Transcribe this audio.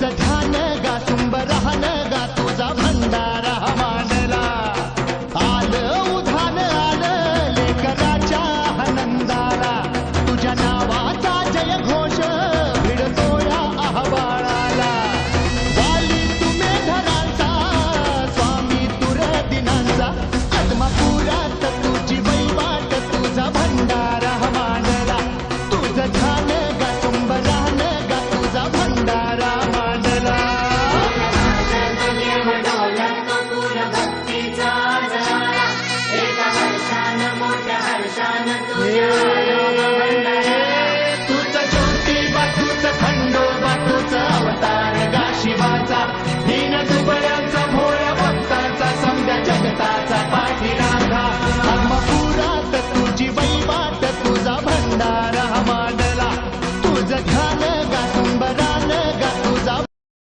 that भक्तांचा हीन तुकड्यांचा भोळ्या भक्तांचा समजा जगताचा पाठीराधा आत्मपुरात तुझी वैवाट तुझा भंडारा मांडला. तुझं खान गात